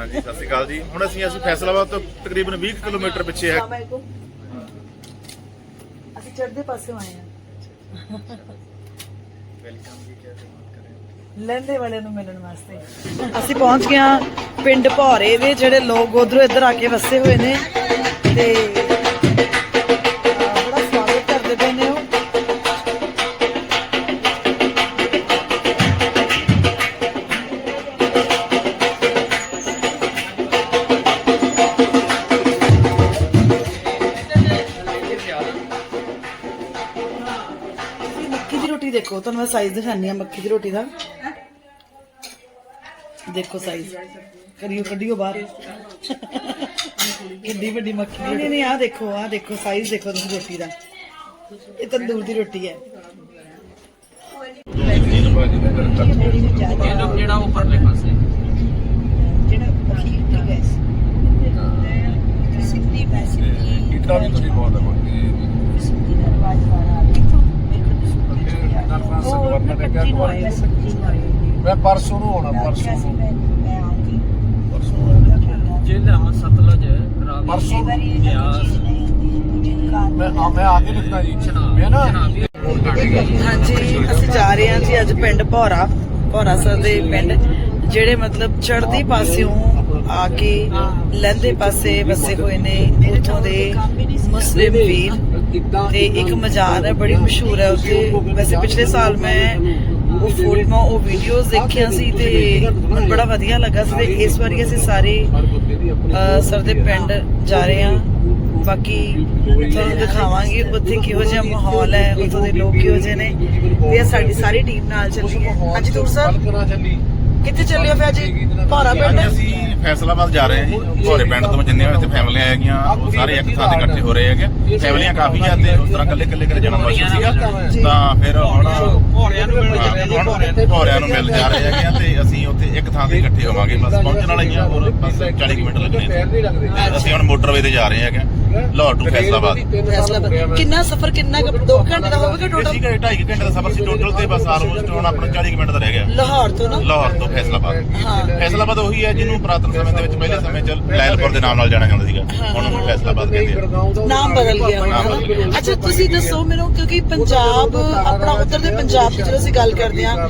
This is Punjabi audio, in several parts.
ਹਾਂਜੀ ਸਤਿ ਸ਼੍ਰੀ ਅਕਾਲ ਜੀ। ਹੁਣ ਅਸੀਂ ਅਸੀਂ ਫੈਸਲਾਬਾਦ ਤੋਂ ਤਕਰੀਬਨ 20 ਕੁ ਕਿਲੋਮੀਟਰ ਪਿੱਛੇ ਹੈ। ਅਸੀਂ ਚੜ੍ਹਦੇ ਪਾਸੇ ਆਏ ਹਾਂ। ਲਹਿੰਦੇ ਵਾਲਿਆਂ ਨੂੰ ਮਿਲਣ ਵਾਸਤੇ। ਅਸੀਂ ਪਹੁੰਚ ਗਏ ਹਾਂ ਪਿੰਡ ਭੌਰੇ ਦੇ ਜਿਹੜੇ ਲੋਕ ਉਧਰੋਂ ਇੱਧਰ ਆ ਕੇ ਵਸੇ ਹੋਏ ਨੇ। ਤੇ ਸਾਈਜ਼ ਦਿਖਾਣੀ ਆ ਮੱਕੀ ਦੀ ਰੋਟੀ ਦਾ। ਦੇਖੋ ਸਾਈਜ਼ ਕਰਿਓ ਕੱਢਿਓ ਬਾਹਰ। ਕਿੰਨੀ ਵੱਡੀ ਮੱਕੀ ਦੀ ਨਹੀਂ ਨਹੀਂ ਆ ਦੇਖੋ ਆ ਦੇਖੋ ਸਾਈਜ਼ ਦੇਖੋ ਤੁਸੀਂ ਰੋਟੀ ਦਾ। ਇਹ ਤੰਦੂਰ ਦੀ ਰੋਟੀ ਹੈ। ਜਿਹੜਾ ਉੱਪਰਲੇ ਪਾਸੇ? ਕਿੱਟਾ ਵੀ ਤੁਸੀਂ ਬਹੁਤ ਲਗਾਉਂਦੇ ਮੈਂ ਪਰਸੋਂ ਨੂੰ ਆਉਣਾ ਪਰਸੋਂ ਨੂੰ। ਪਰਸੋਂ ਜਿਹੜਾ ਸਤਲੁਜ ਰਾਵੀ ਪਰਸੋਂ ਬਿਆਸ ਮੈਂ ਆ ਮੈਂ ਆ ਕੇ ਲਿਖਣਾ ਜੀ। ਮੈਂ ਨਾ ਹਾਂਜੀ ਅਸੀਂ ਜਾ ਰਹੇ ਹਾਂ ਜੀ ਅੱਜ ਪਿੰਡ ਭੌਰਾ ਭੌਰਾ ਸਰ ਦੇ ਪਿੰਡ ਜਿਹੜੇ ਮਤਲਬ ਚੜ੍ਹਦੀ ਪਾਸਿਓਂ ਆ ਕੇ ਲਹਿੰਦੇ ਪਾਸੇ ਵਸੇ ਹੋਏ ਨੇ ਉੱਥੋਂ ਦੇ ਮੁਸਲਿਮ ਵੀਰ। ਤੇ ਇੱਕ ਮਜ਼ਾਰ ਹੈ ਬੜੀ ਮਸ਼ਹੂਰ ਹੈ ਉੱਥੇ। ਵੈਸੇ ਪਿਛਲੇ ਸਾਲ ਮੈਂ ਉਹ ਫੋਟੋਆਂ ਉਹ ਵੀਡੀਓਜ਼ ਦੇਖੀਆਂ ਸੀ ਤੇ ਮੈਨੂੰ ਬੜਾ ਵਧੀਆ ਲੱਗਾ ਸੀ ਤੇ ਇਸ ਵਾਰੀ ਅਸੀਂ ਸਾਰੇ ਸਰ ਦੇ ਪਿੰਡ ਜਾ ਰਹੇ ਹਾਂ। ਬਾਕੀ ਤੁਹਾਨੂੰ ਦਿਖਾਵਾਂਗੇ ਉੱਥੇ ਕਿਹੋ ਜਿਹਾ ਮਾਹੌਲ ਹੈ ਉੱਥੋਂ ਦੇ ਲੋਕ ਕਿਹੋ ਜਿਹੇ ਨੇ ਤੇ ਸਾਡੀ ਸਾਰੀ ਟੀਮ ਨਾਲ ਚੱਲੀ ਹੈ ਹਾਂਜੀ ਤੂਰ ਸਾਹਿਬ। ਕਿੱਥੇ ਚੱਲੇ ਹੋ ਫਿਰ ਜੀ ਭਾਰਾ ਪਿੰਡ ਫੈਸਲਾਬਾਦ ਜਾ ਰਹੇ ਹਾਂ ਜੀ। ਭੋਰੇ ਪਿੰਡ ਤੋਂ ਜਿੰਨੇ ਇੱਥੇ ਫੈਮਲੀਆਂ ਹੈਗੀਆਂ ਉਹ ਸਾਰੇ ਇੱਕ ਥਾਂ ਤੇ ਇਕੱਠੇ ਹੋ ਰਹੇ ਹੈਗੇ। ਫੈਮਲੀਆਂ ਕਾਫੀ ਆ ਤੇ ਉਸ ਤਰ੍ਹਾਂ ਇਕੱਲੇ ਇਕੱਲੇ ਕਰ ਜਨਮ ਵਰਸ਼ ਸੀਗਾ। ਤਾਂ ਫਿਰ ਹੁਣ ਭੋਰਿਆਂ ਨੂੰ ਮਿਲ ਹਾਂ, ਹੁਣ ਭੋਰਿਆਂ ਨੂੰ ਮਿਲ ਜਾ ਰਹੇ ਹੈਗੇ ਆ ਤੇ ਅਸੀਂ ਉੱਥੇ ਇੱਕ ਥਾਂ ਤੇ ਇਕੱਠੇ ਹੋਵਾਂਗੇ। ਬਸ ਪਹੁੰਚਣ ਵਾਲੇ ਹੀ ਆ ਹੋਰ ਬਸ 40 ਕੁ ਮਿੰਟ ਲੱਗਣੇ ਪੈਰ ਆ। ਨਹੀਂ ਲੱਗਦੇ ਤੇ ਅਸੀਂ ਹੁਣ ਮੋਟਰਵੇ ਤੇ ਜਾ ਰਹੇ ਹੈਗੇ ਲਾਹੌਰ ਟੂ ਫੈਸਲਾਬਾਦ ਕਿੰਨਾ ਸਫ਼ਰ ਕਿੰਨਾ ਕੁ 2 ਘੰਟੇ ਦਾ ਹੋਵੇਗਾ ਟੋਟਲ ਠੀਕ ਹੈ 2.5 ਘੰਟੇ ਦਾ ਸਫ਼ਰ ਸੀ ਟੋਟਲ ਤੇ ਬਸ ਆਲਮੋਸਟ ਹੁਣ ਆਪਣਾ 40 ਕੁ ਮਿੰਟ ਦਾ ਰਹਿ ਗਿਆ। ਲਾਹੌਰ ਤੋਂ ਨਾ? ਲਾਹੌਰ ਤੋਂ ਫੈਸਲਾਬਾਦ ਹਾਂ। ਫੈਸਲਾਬਾਦ ਉਹੀ ਹੈ ਜਿਹਨੂੰ ਪੁਰਾਤਨ ਸਮੇਂ ਦੇ ਵਿੱਚ ਪਹਿਲੇ ਸਮੇਂ 'ਚ ਲੈਲਪੁਰ ਦੇ ਨਾਮ ਨਾਲ ਜਾਣਿਆ ਜਾਂਦਾ ਸੀਗਾ। ਹੁਣ ਉਹਨੂੰ ਫੈਸਲਾਬਾਦ ਕਹਿੰਦੇ ਆ। ਨਾਮ ਬਦਲ ਗਿਆ ਨਾਮ ਹੁਣ। ਬਦਲ ਗਿਆ। ਅੱਛਾ ਤੁਸੀਂ ਦੱਸੋ ਮੈਨੂੰ ਕਿਉਂਕਿ ਪੰਜਾਬ ਆਪਣਾ ਉੱਧਰ ਦੇ ਪੰਜਾਬ ਦੀ ਜਦੋਂ ਅਸੀਂ ਗੱਲ ਕਰਦੇ ਹਾਂ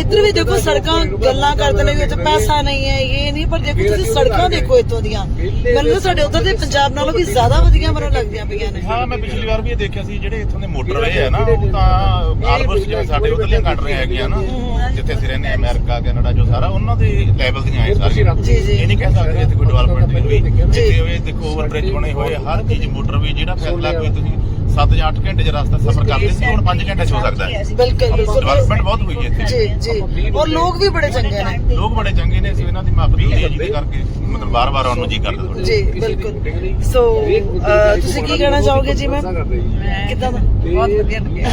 ਇੱਧਰ ਵੀ ਦੇਖੋ ਸੜਕਾਂ ਗੱਲਾਂ ਕਰਦੇ ਨੇ ਵੀ ਉੱਥੇ ਪੈਸਾ ਨਹੀਂ ਹੈ ਇਹ ਨਹੀਂ ਪਰ ਦੇਖੋ ਤੁਸੀਂ ਸੜਕਾਂ ਦੇਖੋ ਇੱਥੋਂ ਦੀਆਂ। ਮੈਨੂੰ ਸਾਡੇ ਉੱਧਰ ਦੇ ਪੰਜਾਬ ਨਾਲੋਂ ਵੀ ਜ਼ਿਆਦਾ ਵਧੀਆ ਮੈਨੂੰ ਲੱਗਦੀਆਂ ਪਈਆਂ ਨੇ। ਹਾਂ ਮੈਂ ਪਿਛਲੀ ਵਾਰ ਵੀ ਇਹ ਦੇਖਿਆ ਸੀ ਜਿਹੜੇ ਇੱਥੋਂ ਦੇ ਮੋਟਰਵੇ ਹੈ ਨਾ ਉਹ ਤਾਂ ਆਲਮੋਸਟ ਜਿਵੇਂ ਸਾਡੇ ਉਧਰਲੀਆਂ ਕੰਟਰੀਆਂ ਹੈਗੀਆਂ ਨਾ ਜਿੱਥੇ ਅਸੀਂ ਰਹਿੰਦੇ ਅਮਰੀਕਾ ਕੈਨੇਡਾ ਜੋ ਸਾਰਾ ਉਹਨਾਂ ਦੇ ਲੈਵਲ ਦੀਆਂ ਹੈ ਸਾਰੀਆਂ। ਜੀ ਜੀ। ਇਹ ਨਹੀਂ ਕਹਿ ਸਕਦੇ ਇੱਥੇ ਕੋਈ ਡਿਵੈਲਪਮੈਂਟ ਨਹੀਂ ਹੋਈ। ਜਿੱਥੇ ਇਹ ਦੇਖੋ ਓਵਰ ਬ੍ਰਿਜ ਬਣੇ ਹੋਏ ਹਰ ਚੀਜ਼ ਮੋਟਰਵੇ ਜਿਹੜਾ ਫੈਸਲਾ ਕੋਈ ਤੁਸੀਂ 7 ਜਾਂ 8 ਘੰਟੇ ਦੇ ਰਸਤਾ ਸਫ਼ਰ ਕਰਦੇ ਸੀ ਹੁਣ 5 ਘੰਟੇ 'ਚ ਹੋ ਸਕਦਾ ਹੈ। ਬਿਲਕੁਲ ਬਿਲਕੁਲ ਡਿਵੈਲਪਮੈਂਟ ਬਹੁਤ ਹੋਈ ਹੈ ਇੱਥੇ। ਜੀ ਜੀ। ਔਰ ਲੋਕ ਵੀ ਬੜੇ ਚੰਗੇ ਨੇ। ਲੋਕ ਬੜੇ ਚੰਗੇ ਨੇ ਅਸੀਂ ਇਹਨਾਂ ਦੀ ਹੁੰਦੀ ਹੈ ਜਿਹਦੇ ਕਰਕੇ ਮਤਲਬ ਬਾਰ-ਬਾਰ ਆਉਣ ਨੂੰ ਜੀ ਕਰਦਾ ਥੋੜਾ ਜੀ ਬਿਲਕੁਲ। ਸੋ ਤੁਸੀਂ ਕੀ ਕਹਿਣਾ ਚਾਹੋਗੇ ਜੀ ਮੈਂ? ਕਿੱਦਾਂ ਦਾ? ਬਹੁਤ ਵਧੀਆ ਲੱਗਿਆ।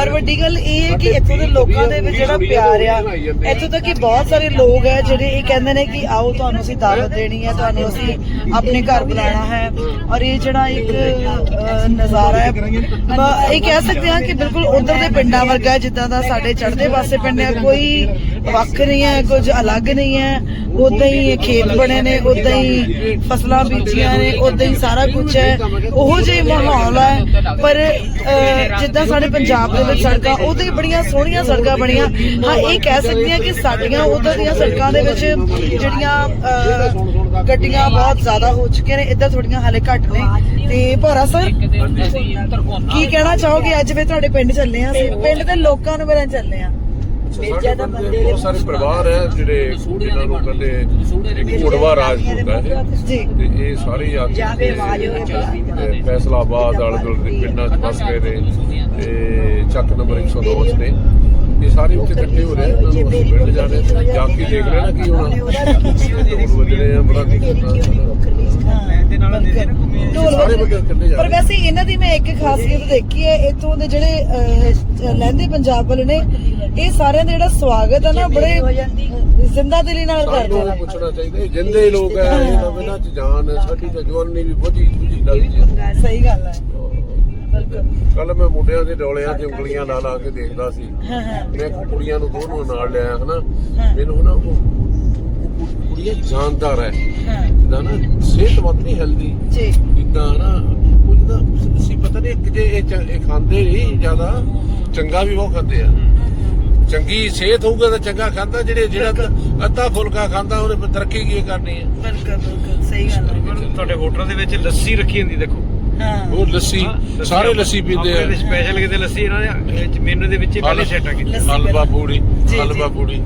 ਔਰ ਵੱਡੀ ਗੱਲ ਇਹ ਹੈ ਕਿ ਇੱਥੋਂ ਦੇ ਲੋਕਾਂ ਦੇ ਵਿੱਚ ਜਿਹੜਾ ਪਿਆਰ ਆ ਇੱਥੋਂ ਤੱਕ ਕਿ ਬਹੁਤ ਸਾਰੇ ਲੋਕ ਹੈ ਜਿਹੜੇ ਇਹ ਕਹਿੰਦੇ ਨੇ ਕਿ ਆਓ ਤੁਹਾਨੂੰ ਅਸੀਂ ਦਾਵਤ ਦੇਣੀ ਹੈ ਤੁਹਾਨੂੰ ਅਸੀਂ ਆਪਣੇ ਘਰ ਬੁਲਾਣਾ ਹੈ। ਔਰ ਇਹ ਜਿਹੜਾ ਇੱਕ ਨਜ਼ਾਰਾ ਹੈ। ਇਹ ਕਹਿ ਸਕਦੇ ਹਾਂ ਕਿ ਬਿਲਕੁਲ ਉਧਰ ਦੇ ਪਿੰਡਾਂ ਵਰਗਾ ਜਿੱਦਾਂ ਦਾ ਸਾਡੇ ਚੜ੍ਹਦੇ ਪਾਸੇ ਪਿੰਡ ਹੈ। ਕੋਈ ਵੱਖ ਨਹੀਂ ਹੈ ਕੁਝ ਅਲੱਗ ਨਹੀਂ ਹੈ। ਉਦਾਂ ਹੀ ਖੇਤ ਬਣੇ ਨੇ ਉਦਾਂ ਹੀ ਫਸਲਾਂ ਬੀਜੀਆਂ ਨੇ ਉਦਾਂ ਹੀ ਸਾਰਾ ਕੁਝ ਹੈ। ਉਹੋ ਜਿਹੀ ਮਾਹੌਲ ਹੈ। ਪਰ ਅਹ, ਜਿੱਦਾਂ ਸਾਡੇ ਪੰਜਾਬ ਦੇ ਵਿੱਚ ਸੜਕਾਂ ਉਹਦੇ ਬੜੀਆਂ ਸੋਹਣੀਆਂ ਸੜਕਾਂ ਬਣੀਆਂ। ਹਾਂ ਇਹ ਕਹਿ ਸਕਦੇ ਹਾਂ ਕਿ ਸਾਡੀਆਂ ਉਧਰ ਦੀਆਂ ਸੜਕਾਂ ਦੇ ਵਿੱਚ ਜਿਹੜੀਆਂ ਗੱਡੀਆਂ ਬਹੁਤ ਜ਼ਿਆਦਾ ਹੋ ਚੁੱਕੀਆਂ ਨੇ ਇੱਧਰ ਥੋੜੀਆਂ ਹਾਲੇ ਘੱਟ ਨੇ। ਤੇ ਭੋਰਾ ਸਰ ਕੀ ਕਹਿਣਾ ਚਾਹੋਗੇ? ਅੱਜ ਵੀ ਤੁਹਾਡੇ ਪਿੰਡ ਚੱਲੇ ਆ ਪਿੰਡ ਦੇ ਲੋਕਾਂ ਨੂੰ ਮਿਲਣ ਚੱਲੇ ਆ ਬਹੁਤ ਸਾਰੇ ਪਰਿਵਾਰ ਹੈ ਜਿਹੜੇ ਇਹਨਾਂ ਨੂੰ ਕਹਿੰਦੇ ਘੋੜਵਾ ਰਾਜ ਹੁੰਦਾ ਹੈ ਤੇ ਇਹ ਸਾਰੇ ਆ ਕੇ ਫੈਸਲਾਬਾਦ ਆਲੇ ਦੁਆਲੇ ਦੇ ਪਿੰਡਾਂ 'ਚ ਵਸ ਗਏ ਨੇ ਤੇ ਚੱਕ ਨੰਬਰ 109 'ਚ ਨੇ ਇਹ ਸਾਰੇ ਉੱਥੇ ਇਕੱਠੇ ਹੋ ਰਹੇ ਆ, ਇਹਨਾਂ ਨੂੰ ਅਸੀਂ ਮਿਲ ਜਾਣੇ ਜਾ ਕੇ ਦੇਖ ਲੈਣਾ ਕੀ ਹੋਣਾ ਵਜਣੇ ਆ ਬੜਾ ਢੋਲ ਸਾਰੇ ਬੰਦੇ ਇਕੱਠੇ ਜਾ ਪਰ ਰਹੇ। ਵੈਸੇ ਇਹਨਾਂ ਦੀ ਮੈਂ ਇੱਕ ਖਾਸੀਅਤ ਦੇਖੀ ਹੈ ਇੱਥੋਂ ਦੇ ਜਿਹੜੇ ਅਹ, ਲਹਿੰਦੇ ਪੰਜਾਬ ਵਾਲੇ ਨੇ ਇਹ ਸਾਰਿਆਂ ਦਾ ਜਿਹੜਾ ਸਵਾਗਤ ਹੈ ਨਾ ਬੜੇ ਜ਼ਿੰਦਾ। ਦਿਲੀ ਨਾਲ ਕਰਦੇ ਸਾਨੂੰ ਨੇ ਪੁੱਛਣਾ ਚਾਹੀਦਾ ਇਹ ਜਿੰਦੇ ਲੋਕ ਹੈ ਇਹਨਾਂ ਬਿਨਾਂ ਚ ਜਾਨ ਹੈ, ਸਾਡੀ ਤਾਂ ਜਵਾਨੀ ਵੀ ਬੁਝੀ ਬੁਝੀ ਲੱਗਦੀ ਹੈ ਸਹੀ ਗੱਲ ਹੈ ਕੱਲ ਮੈਂ ਮੁੰਡਿਆਂ ਦੇ ਡੋਲਿਆਂ ਤੇ ਉਂਗਲੀਆਂ ਲਾ ਲਾ ਕੇ ਦੇਖਦਾ ਸੀ। ਹਾਂ ਹਾਂ। ਮੈਂ ਕੁੜੀਆਂ ਨੂੰ ਦੋਨੋਂ ਨਾਲ ਲਿਆ ਹਨਾ। ਮੈਨੂੰ ਹਨਾ ਉਹ ਉਹ ਕੁੜੀਆਂ ਜਾਨਦਾਰ ਹੈ। ਹਾਂ। ਜਿੱਦਾਂ ਨਾ ਸਿਹਤਮੰਦ ਨਹੀਂ ਹੈਲਦੀ ਜੀ। ਇਦਾਂ ਨਾ ਕੁਝ ਨਾ ਅਸੀਂ ਪਤਾ ਨਹੀਂ ਕਿ ਜੇ ਇਹ ਚ- ਇਹ ਖਾਂਦੇ ਨਹੀਂ ਜ਼ਿਆਦਾ ਚੰਗਾ ਵੀ ਬਹੁਤ ਖਾਂਦੇ ਆ। ਚੰਗੀ ਸਿਹਤ ਹੋਊਗਾ ਤਾਂ ਚੰਗਾ ਖਾਂਦਾ ਜਿਹੜੇ ਜਿਹੜਾ ਤਾਂ ਅੱਧਾ ਫੁਲਕਾ ਖਾਂਦਾ ਉਹਨੇ ਫਿਰ ਤਰੱਕੀ ਕੀ ਕਰਨੀ ਹੈ? ਬਿਲਕੁਲ ਬਿਲਕੁਲ। ਸਹੀ ਗੱਲ ਹੈ। ਤੁਹਾਡੇ ਹੋਟਲਾਂ ਦੇ ਵਿੱਚ ਲੱਸੀ ਰੱਖੀ ਹੁੰਦੀ ਦੇਖੋ। ਹਾਂ। ਉਹ ਲੱਸੀ ਸਾਰੇ ਲੱਸੀ ਪੀਂਦੇ ਆ। ਸਪੈਸ਼ਲ ਕਿਤੇ ਲੱਸੀ ਇਹਨਾਂ ਦੇ ਮੈਨੂ ਦੇ ਵਿੱਚ ਹੀ ਪਹਿਲੇ ਸੈੱਟ ਆ ਕੀਤੀ ਲੱਸੀ ਹਲਵਾ ਪੂੜੀ ਜੀ, ਹਲਵਾ ਪੂੜੀ।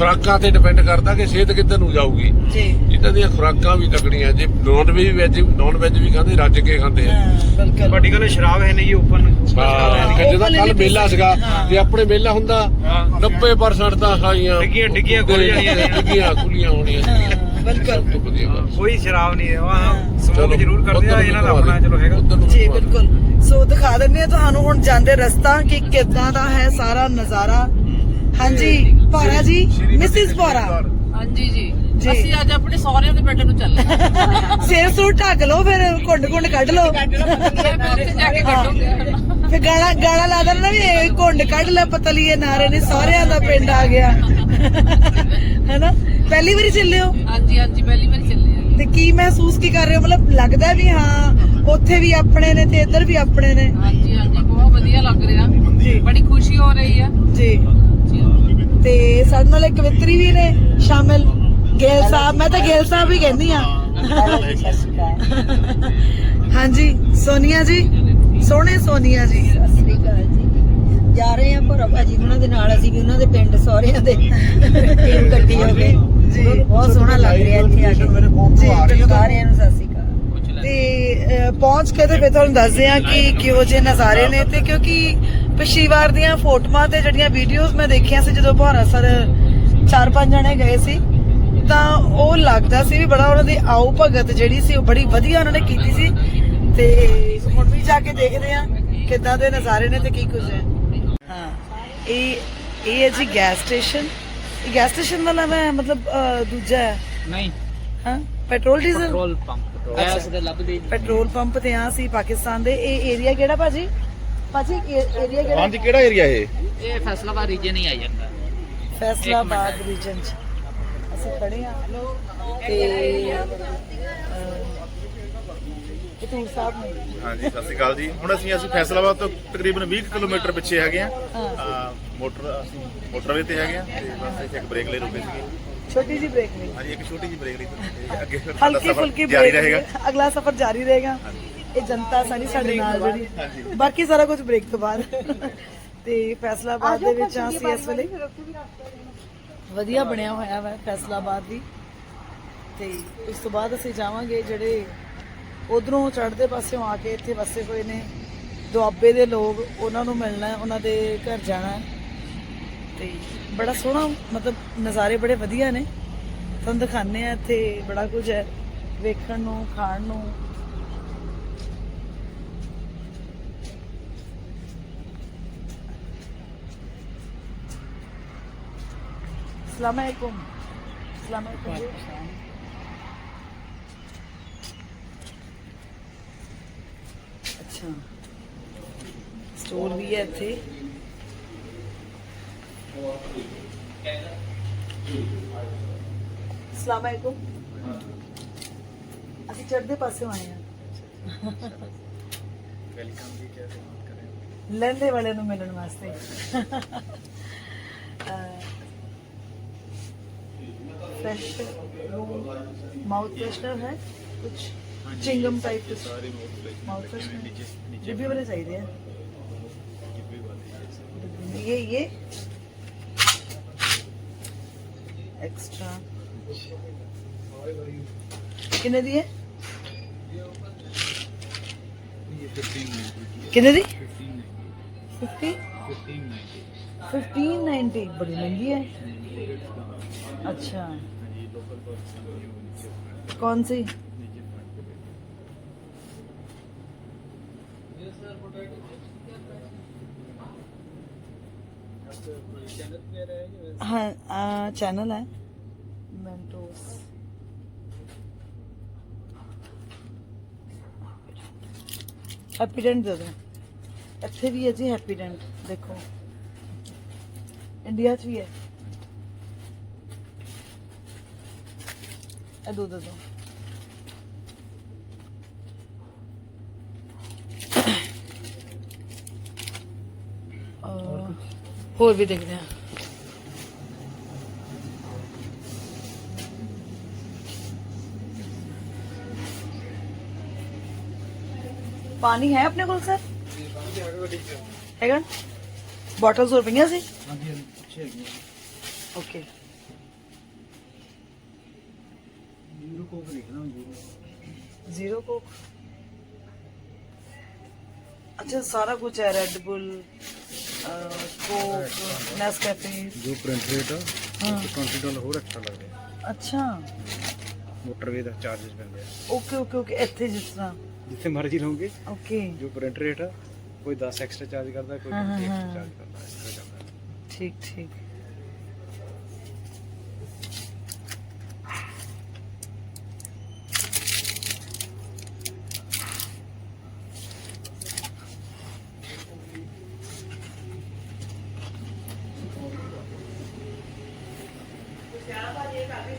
ਖੁਰਾਕਾਂ ਤੇ ਡਿਪੈਂਡ ਕਰਦਾ ਕਿ ਸਿਹਤ ਕਿੱਧਰ ਨੂੰ ਜਾਊਗੀ। ਜੀ। ਇਹਨਾਂ ਦੀਆਂ ਖੁਰਾਕਾਂ ਵੀ ਤਕੜੀਆਂ ਜੇ ਨੌਨ ਵੀ ਵੈਜ ਨੌਨ ਵੈਜ ਵੀ ਖਾਂਦੇ ਰੱਜ ਕੇ ਖਾਂਦੇ ਆ। ਬਿਲਕੁਲ। ਵੱਡੀ ਗੱਲ ਸ਼ਰਾਬ ਹੈ ਨਹੀਂ ਜੀ ਓਪਨ ਹਾਂ ਜਦੋਂ ਕੱਲ ਮੇਲਾ ਸੀਗਾ। ਤੇ ਆਪਣੇ ਮੇਲਾ ਹੁੰਦਾ ਹਾਂ। 90% ਤਾਂ ਖਾਈਆਂ। ਡਿੱਗੀਆਂ- ਡਿੱਗੀਆਂ ਖੁੱਲ ਜਾਣੀਆਂ। ਡਿੱਗੀਆਂ ਖੁੱਲੀਆਂ ਹੋਣੀਆਂ। ਬਿਲਕੁਲ। ਕੋਈ ਸ਼ਰਾਬ ਨਹੀਂ ਹੈ। ਸਮੋਕ ਜ਼ਰੂਰ ਕਰਦੇ ਆ ਇਹਨਾਂ ਦਾ ਆਪਣਾ। ਚਲੋ ਹੈਗਾ। ਜੀ। ਬਿਲਕੁਲ। ਸੋ ਦਿਖਾ ਦਿੰਦੇ ਆ ਤੁਹਾਨੂੰ ਹੁਣ ਜਾਂਦੇ ਰਸਤਾ ਕਿ ਕਿੱਦਾਂ ਦਾ ਹੈ ਸਾਰਾ ਨਜ਼ਾਰਾ। ਹਾਂਜੀ ਭਾਰਾ ਜੀ ਮਿਸਿਸ ਭਾਰਾ। ਹਾਂਜੀ ਜੀ। ਜੀ। ਅਸੀਂ ਅੱਜ ਆਪਣੇ ਸਹੁਰਿਆਂ ਦੇ ਬੈਠੇ ਨੂੰ ਚੱਲੇ ਹਾਂ। ਸਿਰ ਸੂਟ ਢੱਕ ਲਓ ਫਿਰ ਘੁੰਡ ਘੁੰਡ ਕੱਢ ਲਓ ਉੱਥੇ ਜਾ ਕੇ ਕੱਢੂਗੇ। ਫਿਰ ਗਾਣਾ ਗਾਣਾ ਲਾ ਦੇਣਾ ਨਾ ਵੀ ਇਹ ਘੁੰਡ ਕੱਢ ਲੈ ਪਤਲੀਏ ਨਾਰੇ ਨੇ ਸਹੁਰਿਆਂ ਦਾ ਪਿੰਡ ਆ ਗਿਆ। ਹੈਨਾ? ਪਹਿਲੀ ਵਾਰੀ ਚੱਲੇ ਹੋ? ਹਾਂਜੀ ਹਾਂਜੀ ਪਹਿਲੀ ਵਾਰ ਚੱਲੇ ਹਾਂ। ਤੇ ਕੀ ਮਹਿਸੂਸ ਕੀ ਕਰ ਰਹੇ ਹੋ? ਮਤਲਬ ਲੱਗਦਾ ਵੀ ਹਾਂ ਉੱਥੇ ਵੀ ਆਪਣੇ ਨੇ ਤੇ ਇੱਧਰ ਵੀ ਆਪਣੇ ਨੇ? ਹਾਂਜੀ ਹਾਂਜੀ ਬਹੁਤ ਵਧੀਆ ਲੱਗ ਰਿਹਾ। ਜੀ। ਬੜੀ ਖੁਸ਼ੀ ਹੋ ਰਹੀ ਹੈ ਜੀ। ਤੇ ਸਾਡੇ ਨਾਲ ਇੱਕ ਕਵਿਤਰੀ ਵੀ ਨੇ ਸ਼ਾਮਿਲ ਗੇਲ ਸਾਹਿਬ। ਮੈਂ ਤਾਂ ਗੇਲ ਸਾਹਿਬ ਹੀ ਕਹਿੰਦੀ ਆ ਹਾਂਜੀ ਸੋਨੀਆ ਜੀ। ਸੋਹਣੇ ਸੋਨੀਆ ਜੀ। ਸ੍ਰੀ ਅਕਾਲ ਜੀ। ਜਾ ਰਹੇ ਆ ਭੋਰਾ ਭਾਜੀ ਉਹਨਾਂ ਦੇ ਨਾਲ ਅਸੀਂ ਵੀ ਉਹਨਾਂ ਦੇ ਪਿੰਡ ਸਹੁਰਿਆਂ ਦੇ। ਟੀਮ ਇਕੱਠੀ ਹੋ ਗਏ ਜੀ। ਬਹੁਤ ਸੋਹਣਾ ਲੱਗ ਰਿਹਾ ਇੱਥੇ ਆ ਕੇ। ਜੀ ਸਾਰਿਆਂ ਨੂੰ ਸਤਿ ਸ੍ਰੀ ਅਕਾਲ। ਤੇ ਪਹੁੰਚ ਕੇ ਤੇ ਫਿਰ ਤੁਹਾਨੂੰ ਦੱਸਦੇ ਆ ਕਿ ਕਿਹੋ ਜਿਹੇ ਨਜ਼ਾਰੇ ਨੇ ਤੇ ਕਿਉਂਕਿ ਪਿਛਲੀ ਵਾਰ ਦੀਆਂ ਫੋਟੋਆਂ ਤੇ ਜਿਹੜੀਆਂ ਵੀਡੀਓਜ਼ ਮੈਂ ਦੇਖੀਆਂ ਸੀ ਜਦੋਂ ਭਾਰਾ ਸਰ ਚਾਰ ਪੰਜ ਜਣੇ ਗਏ ਸੀ ਤਾਂ ਉਹ ਲੱਗਦਾ ਸੀ ਵੀ ਬੜਾ ਉਹਨਾਂ ਦੀ ਆਉ ਭਗਤ ਜਿਹੜੀ ਸੀ ਉਹ ਬੜੀ ਵਧੀਆ ਉਹਨਾਂ ਨੇ ਕੀਤੀ ਸੀ। ਤੇ ਹੁਣ ਵੀ ਜਾ ਕੇ ਦੇਖਦੇ ਆ ਕਿੱਦਾਂ ਦੇ ਨਜ਼ਾਰੇ ਨੇ ਤੇ ਕੀ ਕੁਝ ਹੈ। ਹਾਂ ਇਹ ਇਹ ਹੈ ਜੀ ਗੈਸ ਸਟੇਸ਼ਨ ਇਹ ਗੈਸ ਸਟੇਸ਼ਨ ਦਾ ਨਾਮ ਹੈ ਮਤਲਬ ਦੂਜਾ ਹੈ। ਨਹੀਂ। ਹਾਂ petrol diesel petrol pump petrol pump ਤੇ ਆ ਸੀ ਪਾਕਿਸਤਾਨ ਦੇ। ਇਹ ਏਰੀਆ ਕਿਹੜਾ ਭਾਜੀ? ਭਾਜੀ ਏਰੀਆ ਕਿਹੜਾ? ਹਾਂਜੀ ਕਿਹੜਾ ਏਰੀਆ ਇਹ? ਇਹ ਫੈਸਲਾਬਾਦ ਰੀਜਨ ਹੀ ਆ ਜਾਂਦਾ ਫੈਸਲਾਬਾਦ ਰੀਜਨ ਚ। ਅਸੀਂ ਖੜੇ ਆ ਤੇ ਕਤੂਰ ਸਾਹਿਬ ਨੇ। ਹਾਂਜੀ ਸਤਿ ਸ਼੍ਰੀ ਅਕਾਲ ਜੀ। ਹੁਣ ਅਸੀਂ ਅਸੀਂ ਫੈਸਲਾਬਾਦ ਤੋਂ ਤਕਰੀਬਨ 20 ਕੁ ਕਿਲੋਮੀਟਰ ਪਿੱਛੇ ਹੈਗੇ ਆ ਆ, ਮੋਟਰ ਅਸੀਂ ਮੋਟਰਵੇ ਤੇ ਹੈਗੇ ਆ ਤੇ ਬਸ ਇੱਥੇ ਇੱਕ ਬ੍ਰੇਕ ਲਈ ਰੁਕੇ ਸੀਗੇ। ਛੋਟੀ ਜੀ ਬ੍ਰੇਕ ਲਈ। ਹਾਂਜੀ ਇੱਕ ਛੋਟੀ ਜਿਹੀ ਬ੍ਰੇਕ ਲਈ ਅੱਗੇ ਹਲਕੀ ਸਫ਼ਰ ਫੁਲਕੀ ਜਾਰੀ ਬ੍ਰੇਕ ਰਹੇਗਾ। ਅਗਲਾ ਸਫ਼ਰ ਜਾਰੀ ਰਹੇਗਾ। ਇਹ ਜਨਤਾ ਸਾਰੀ ਸਾਡੇ ਨਾਲ ਜਿਹੜੀ। ਬਾਕੀ ਸਾਰਾ ਕੁਝ ਬ੍ਰੇਕ ਤੋਂ ਬਾਅਦ। ਤੇ ਫੈਸਲਾਬਾਦ ਦੇ ਵਿੱਚ ਆ ਸੀ ਇਸ ਵੇਲੇ। ਵਧੀਆ ਬਣਿਆ ਹੋਇਆ ਵਾ ਫੈਸਲਾਬਾਦ ਵੀ। ਤੇ ਇਸ ਤੋਂ ਬਾਅਦ ਅਸੀਂ ਜਾਵਾਂਗੇ ਜਿਹੜੇ ਉਧਰੋਂ ਚੜ੍ਹਦੇ ਪਾਸਿਓਂ ਆ ਕੇ ਇੱਥੇ ਵਸੇ ਹੋਏ ਨੇ। ਦੁਆਬੇ ਦੇ ਲੋਕ ਉਹਨਾਂ ਨੂੰ ਮਿਲਣਾ ਹੈ, ਉਹਨਾਂ ਦੇ ਘਰ ਜਾਣਾ ਹੈ। ਤੇ ਬੜਾ ਸੋਹਣਾ ਮਤਲਬ ਨਜ਼ਾਰੇ ਬੜੇ ਵਧੀਆ ਨੇ। ਤੁਹਾਨੂੰ ਦਿਖਾਣੇ ਆ ਇੱਥੇ ਬੜਾ ਕੁਝ ਹੈ। ਵੇਖਣ ਨੂੰ ਖਾਣ ਨੂੰ। Assalamualaikum. Assalamualaikum. ਪਾਸੇ ਆਏ ਹਾਂ ਵੈਲਕਮ ਲੈਂਦੇ ਵਾਲੇ ਨੂੰ ਮਿਲਣ ਵਾਸਤੇ فریش روم ماؤتھ فریشنر ہے کچھ چنگم ٹائپ کچھ ماؤتھ فریشنر ڈبی والے چاہیے یہ یہ ایکسٹرا کتنے دیے کتنے دی ففٹی ففٹین نائنٹی بڑی مہنگی ہے अच्छा कौन सी हाँ चैनल है मेंटोस ਹੈਪੀਡੈਂਟ ਦੇ ਦਿਓ ਇੱਥੇ ਵੀ ਹੈ ਜੀ ਹੈਪੀਡੈਂਟ ਦੇਖੋ ਇੰਡੀਆ 'ਚ ਵੀ ਹੈ ਇਹ ਦੋ ਦੇ ਹੋਰ ਵੀ ਦੇਖਦੇ ਹਾਂ। ਪਾਣੀ ਹੈ ਆਪਣੇ ਕੋਲ ਸਰ? ਹੈਗਾ? ਬੋਟਲਸ ਹੋਰ ਪਈਆਂ ਸੀ? ਹਾਂਜੀ ਹਾਂਜੀ ਓਕੇ ਜ਼ੀਰੋ ਕੋਕ ਲਿਖਣਾ ਜ਼ੀਰੋ ਕੋਕ। ਅੱਛਾ ਸਾਰਾ ਕੁਝ ਹੈ ਰੈਡ ਬੁੱਲ ਕੋਕ ਨੈਸਕੈਫੇ ਜੋ ਪ੍ਰਿੰਟ ਰੇਟ ਆ ਹਾਂ। 20 ਡਾਲਰ ਹੋਰ ਐਕਸਟਰਾ ਲੱਗਦੇ ਆ ਅੱਛਾ। ਮੋਟਰਵੇ ਦਾ ਚਾਰजेस ਪੈਂਦੇ ਆ ਓਕੇ ਓਕੇ ਓਕੇ ਇੱਥੇ ਜਿਸ ਤਰ੍ਹਾਂ। ਜਿੱਥੇ ਮਰਜ਼ੀ ਰਹੋਗੇ ਓਕੇ ਜੋ ਪ੍ਰਿੰਟ ਰੇਟ ਆ ਕੋਈ 10 ਐਕਸਟਰਾ ਚਾਰਜ ਕਰਦਾ ਕੋਈ ਹਾਂ, 20 ਹਾਂ, ਐਕਸਟਰਾ ਹਾਂ। ਚਾਰਜ ਕਰਦਾ ਇਸ ਤਰ੍ਹਾਂ ਚੱਲਦਾ। ਠੀਕ ਠੀਕ।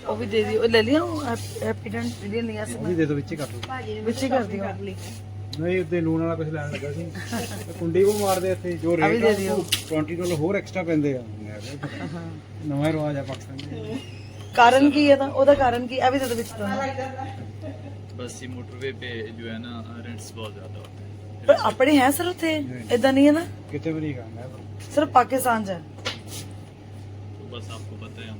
ਉਹ ਵੀ ਦੇ ਦਿਓ ਉਹ ਲੈ ਲਿਆ ਹੈਪੀਡੈਂਟ ਜਿਹੜੀਆਂ ਲਈਆਂ ਸੀ ਉਹ ਵੀ ਮੈਂ ਦੇ ਦੋ ਵਿੱਚ ਹੀ ਕਰ ਲਓ ਵਿੱਚ ਹੀ ਕਰ ਦਿਓ ਨਹੀਂ ਉੱਤੇ ਲੂਣ ਵਾਲਾ ਕੁਝ ਲੈਣ ਲੱਗਾ ਸੀ ਤੇ ਕੁੰਡੀ ਕੋ ਮਾਰਦੇ ਇੱਥੇ ਜੋ ਆ ਵੀ ਰੇਟ ਦੇ ਆ ਦਿਓ। ਉਹ 20 ਡਾਲਰ ਹੋਰ ਐਕਸਟਰਾ ਪੈਂਦੇ ਆ ਮੈਂ ਕਿਹਾ ਪਤਾ ਨਹੀਂ। ਨਵਾਂ ਰਿਵਾਜ ਆ ਪਾਕਿਸਤਾਨ ਦੇ ਕਾਰਨ ਕੀ ਹੈ ਤਾਂ ਉਹਦਾ ਕਾਰਨ ਕੀ ਇਹ ਵੀ ਦੇ ਦਿਓ ਵਿੱਚ ਤੁਹਾਨੂੰ बस ये मोटरवे पे जो है ना रेंट्स बहुत ज्यादा होते हैं ਪਰ ਆਪਣੇ ਹੈ ਸਰ ਉੱਥੇ ਇਦਾਂ ਨਹੀਂ ਹੈ ਨਾ ਕਿਤੇ ਵੀ ਨਹੀਂ ਕਰਨਾ ਸਿਰਫ ਪਾਕਿਸਤਾਨ 'ਚ ਹੈ तो बस आपको पता है हम तो फिर मुकाबले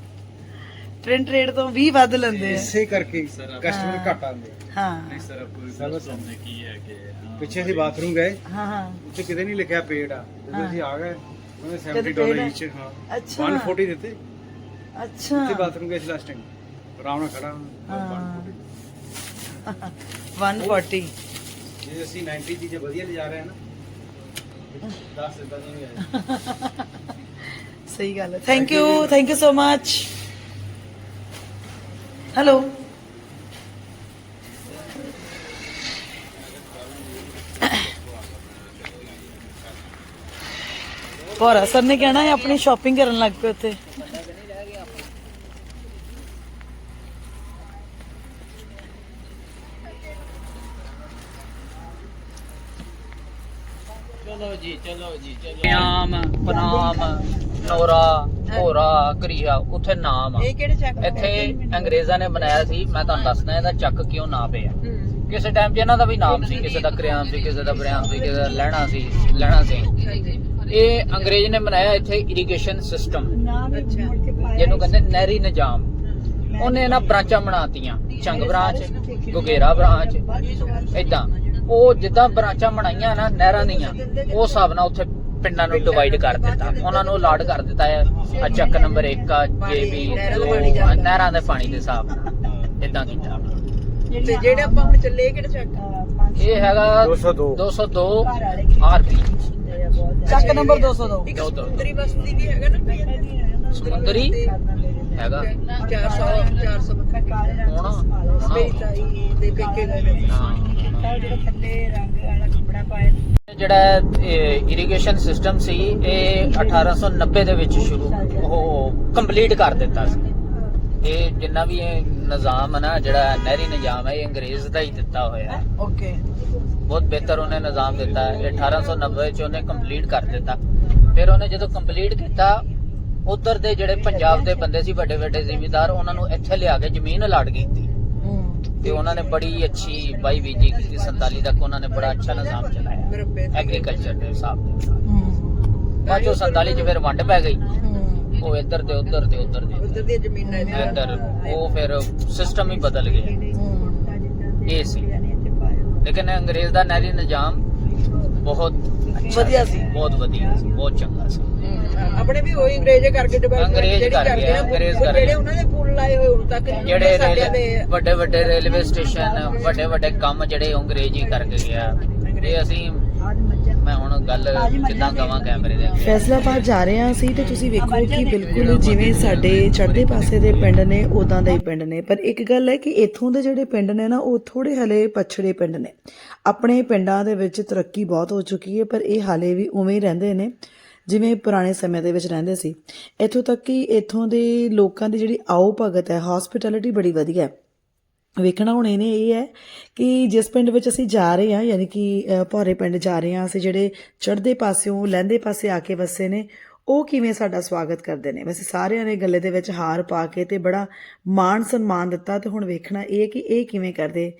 ਪ੍ਰਿੰਟ ਰੇਟ ਤੋਂ 20 ਵੱਧ ਲੈਂਦੇ ਆ। ਇਸੇ ਕਰਕੇ ਕਸਟਮਰ ਘਟ ਆਉਂਦੇ ਹਾਂ। ਪਿੱਛੇ ਅਸੀਂ ਬਾਥਰੂਮ ਗਏ। ਹਾਂ ਹਾਂ। ਕਿਤੇ ਨਹੀਂ ਲਿਖਿਆ ਪੇਡ ਆ। ਜਦੋਂ ਅਸੀਂ ਆ ਗਏ ਉਹਨੇ 70 ਡਾਲਰ ਈਚ ਹਾਂ। 140 ਦਿੱਤੇ। ਅੱਛਾ। ਉੱਥੇ ਬਾਥਰੂਮ ਗਏ ਸੀ ਲਾਸਟ ਟਾਈਮ ਆਰਾਮ ਖੜਾ। ਹਾਂ। 140 ਜੇ ਅਸੀਂ 90 ਚੀਜ਼ਾਂ ਵਧੀਆ ਲਿਜਾ ਰਹੇ ਹਾਂ ਨਾ 10 ਇਦਾਂ ਨਹੀਂ ਆਏ ਸਹੀ ਗੱਲ ਹੈ। Thank you thank you so much hello ਹੋਰ ਸਰ ਨੇ ਕਹਿਣਾ ਹੈ ਆਪਣੀ ਸ਼ਾਪਿੰਗ ਕਰਨ ਲੱਗ ਪਏ ਉੱਥੇ। ਚਲੋ ਜੀ ਚਲੋ ਜੀ, ਚਲੋ। ਆਮ ਪਨਾਮ ਨੋਰਾ। ਕਰੀਆ ਉੱਥੇ ਨਾਮ ਆ। ਇਹ ਕਿਹੜੇ ਚੱਕ ਇੱਥੇ ਅੰਗਰੇਜ਼ਾਂ ਨੇ ਬਣਾਇਆ ਸੀ ਮੈਂ ਤੁਹਾਨੂੰ ਦੱਸਦਾ ਇਹਦਾ ਚੱਕ ਕਿਉਂ ਨਾ ਪਿਆ। ਕਿਸੇ ਟਾਈਮ 'ਚ ਇਹਨਾਂ ਦਾ ਵੀ ਨਾਮ ਸੀ ਕਿਸੇ ਦਾ ਕਰਿਆਮ ਸੀ ਕਿਸੇ ਦਾ ਬਰਿਆਮ ਸੀ ਕਿਸੇ ਦਾ ਲੈਣਾ ਸੀ ਲੈਣਾ ਸੀ। ਇਹ ਅੰਗਰੇਜ਼ ਨੇ ਬਣਾਇਆ ਇੱਥੇ ਇਰੀਗੇਸ਼ਨ ਸਿਸਟਮ ਜਿਹਨੂੰ ਕਹਿੰਦੇ ਨਹਿਰੀ ਨਿਜ਼ਾਮ। ਉਹਨੇ ਇਹਨਾਂ ਬ੍ਰਾਂਚਾਂ ਬਣਾਤੀਆਂ ਚੰਗ ਬ੍ਰਾਂਚ ਗੁਗੇਰਾ ਬ੍ਰਾਂਚ ਇਦਾਂ ਉਹ ਜਿੱਦਾਂ ਬ੍ਰਾਂਚਾਂ ਬਣਾਈਆਂ ਨਾ ਨਹਿਰਾਂ ਦੀਆਂ ਉਹ ਹਿਸਾਬ ਨਾਲ ਉੱਥੇ ਪਿੰਡਾਂ ਨੂੰ ਡਿਵਾਈਡ ਕਰ ਦਿੱਤਾ। ਉਹਨਾਂ ਨੂੰ ਅਲਾਟ ਕਰ ਦਿੱਤਾ ਹੈ। ਆ ਚੱਕ ਨੰਬਰ 1 ਆ ਜੇਬੀ 2 ਨਹਿਰਾਂ ਦੇ ਪਾਣੀ ਦੇ ਹਿਸਾਬ ਨਾਲ ਇਦਾਂ ਕੀਤਾ। ਤੇ ਜਿਹੜੇ ਆਪਾਂ ਹੁਣ ਚੱਲੇ ਕਿਹੜੇ ਚੱਕ? ਇਹ ਹੈਗਾ 202 202 ਆਰਪੀ ਚੱਕ ਨੰਬਰ 202 ਇੱਕ ਸਮੁੰਦਰੀ ਬਸਤੀ ਵੀ ਹੈਗਾ ਨਾ ਸਮੁੰਦਰੀ ਹੈਗਾ। 400 400 ਹੋਣਾ ਮੇਰੀ ਤਾਈ ਦੇ ਪੇਕੇ ਗਏ ਹਾਂ ਥੱਲੇ ਰੰਗ ਵਾਲਾ ਕੱਪੜਾ ਪਾਇਆ ਜਿਹੜਾ ਇਰੀਗੇਸ਼ਨ ਸਿਸਟਮ ਸੀ ਇਹ 1890 ਦੇ ਵਿੱਚ ਸ਼ੁਰੂ ਉਹ ਕੰਪਲੀਟ ਕਰ ਦਿੱਤਾ ਸੀ। ਇਹ ਜਿੰਨਾ ਵੀ ਇਹ ਨਿਜ਼ਾਮ ਹੈ ਨਾ ਜਿਹੜਾ ਨਹਿਰੀ ਨਿਜ਼ਾਮ ਹੈ ਇਹ ਅੰਗਰੇਜ਼ ਦਾ ਹੀ ਦਿੱਤਾ ਹੋਇਆ ਹੈ। ਓਕੇ। ਬਹੁਤ ਬਿਹਤਰ ਉਹਨੇ ਨਿਜ਼ਾਮ ਦਿੱਤਾ। ਹੈ ਇਹ 1890 ਚ ਉਹਨੇ ਕੰਪਲੀਟ ਕਰ ਦਿੱਤਾ। ਫਿਰ ਉਹਨੇ ਜਦੋਂ ਕੰਪਲੀਟ ਕੀਤਾ ਉਧਰ ਦੇ ਜਿਹੜੇ ਪੰਜਾਬ ਦੇ ਬੰਦੇ ਸੀ ਵੱਡੇ ਵੱਡੇ ਜ਼ਿਮੀਂਦਾਰ ਉਹਨਾਂ ਨੂੰ ਇੱਥੇ ਲਿਆ ਕੇ ਜ਼ਮੀਨ ਅਲਾਟ ਕੀਤੀ। ਤੇ ਉਹਨਾਂ ਨੇ ਬੜੀ ਅੱਛੀ ਬਾਈ ਬੀਜੀ ਕੀਤੀ 47 ਤੱਕ ਉਹਨਾਂ ਨੇ ਬੜਾ ਅੱਛਾ ਨਿਜ਼ਾਮ ਚਲਾਇਆ। ਐਗਰੀਕਲਚਰ ਦੇ ਹਿਸਾਬ ਦੇ ਨਾਲ। ਬਾਅਦ ਚੋਂ 47 ਚ ਫਿਰ ਵੰਡ ਪੈ ਗਈ। ਉਹ ਇੱਧਰ ਤੇ ਉੱਧਰ ਤੇ ਉੱਧਰ ਤੇ ਉਧਰ ਦੀਆਂ ਜ਼ਮੀਨਾਂ ਇੱਧਰ ਉਹ ਫਿਰ ਸਿਸਟਮ ਹੀ ਬਦਲ ਗਿਆ ਇਹ ਸੀ। ਲੇਕਿਨ ਅੰਗਰੇਜ਼ ਦਾ ਨਹਿਰੀ ਨਿਜ਼ਾਮ ਬਹੁਤ ਵਧੀਆ ਸੀ। ਬਹੁਤ ਵਧੀਆ ਸੀ ਬਹੁਤ ਚੰਗਾ ਸੀ। ਆਪਣੇ ਵੀ ਉਹੀ ਅੰਗਰੇਜ਼ ਕਰਕੇ ਡਿਵੈਲਪ ਅੰਗਰੇਜ਼ ਕਰ ਗਏ, ਅੰਗਰੇਜ਼ ਕਰ ਜਿਹੜੇ। ਉਹਨਾਂ ਦੇ ਪੁੱਲ ਲਾਏ ਹੋਏ ਹੁਣ ਤੱਕ ਜਿਹੜੇ ਵੱਡੇ ਵੱਡੇ ਰੇਲਵੇ ਸਟੇਸ਼ਨ ਵੱਡੇ ਵੱਡੇ ਕੰਮ ਜਿਹੜੇ ਅੰਗਰੇਜ਼ ਹੀ ਕਰਕੇ ਗਿਆ। ਇਹ ਅਸੀਂ ਮੈਂ ਹੁਣ ਗੱਲ ਕਿੱਦਾਂ ਕਵਾਂ ਕੈਮਰੇ ਦੇ ਅੱਗੇ। ਫੈਸਲਾਬਾਦ ਜਾ ਰਹੇ ਹਾਂ ਅਸੀਂ ਤੇ ਤੁਸੀਂ ਵੇਖੋ ਕਿ ਬਿਲਕੁਲ ਜਿਵੇਂ ਸਾਡੇ ਚੜ੍ਹਦੇ ਪਾਸੇ ਦੇ ਪਿੰਡ ਨੇ ਉਦਾਂ ਦੇ ਹੀ ਪਿੰਡ ਨੇ। ਪਰ ਇੱਕ ਗੱਲ ਹੈ ਕਿ ਇੱਥੋਂ ਦੇ ਜਿਹੜੇ ਪਿੰਡ ਨੇ ਨਾ ਉਹ ਥੋੜੇ ਹਲੇ ਪਛੜੇ ਪਿੰਡ ਨੇ। ਆਪਣੇ ਪਿੰਡਾਂ ਦੇ ਵਿੱਚ ਤਰੱਕੀ ਬਹੁਤ ਹੋ ਚੁੱਕੀ ਹੈ ਪਰ ਇਹ ਹਾਲੇ ਵੀ ਉਵੇਂ ਹੀ ਰਹਿੰਦੇ ਨੇ। ਜਿਵੇਂ ਪੁਰਾਣੇ ਸਮੇਂ ਦੇ ਵਿੱਚ ਰਹਿੰਦੇ ਸੀ, ਇੱਥੋਂ ਤੱਕ ਕਿ ਇੱਥੋਂ ਦੇ ਲੋਕਾਂ ਦੀ ਜਿਹੜੀ ਆਓ ਭਗਤ ਹੈ ਹਸਪਿਟੈਲਿਟੀ ਬੜੀ ਵਧੀਆ ਹੈ। ਵੇਖਣਾ ਹੁਣ ਇਹਨੇ ਇਹ ਹੈ ਕਿ ਜਿਸ ਪਿੰਡ ਵਿੱਚ ਅਸੀਂ ਜਾ ਰਹੇ ਹਾਂ, ਯਾਨੀ ਕਿ ਭੌਰੇ ਪਿੰਡ ਜਾ ਰਹੇ ਹਾਂ, ਅਸੀਂ ਜਿਹੜੇ ਚੜ੍ਹਦੇ ਪਾਸਿਓਂ, ਲਹਿੰਦੇ ਪਾਸੇ ਆ ਕੇ ਵਸੇ ਨੇ, ਉਹ ਕਿਵੇਂ ਸਾਡਾ ਸਵਾਗਤ ਕਰਦੇ ਨੇ? ਵੈਸੇ ਸਾਰਿਆਂ ਨੇ ਗੱਲੇ ਦੇ ਵਿੱਚ ਹਾਰ ਪਾ ਕੇ ਤੇ ਬੜਾ ਮਾਣ ਸਨਮਾਨ ਦਿੱਤਾ ਤੇ ਹੁਣ ਵੇਖਣਾ ਇਹ ਕਿ ਇਹ ਕਿਵੇਂ ਕਰਦੇ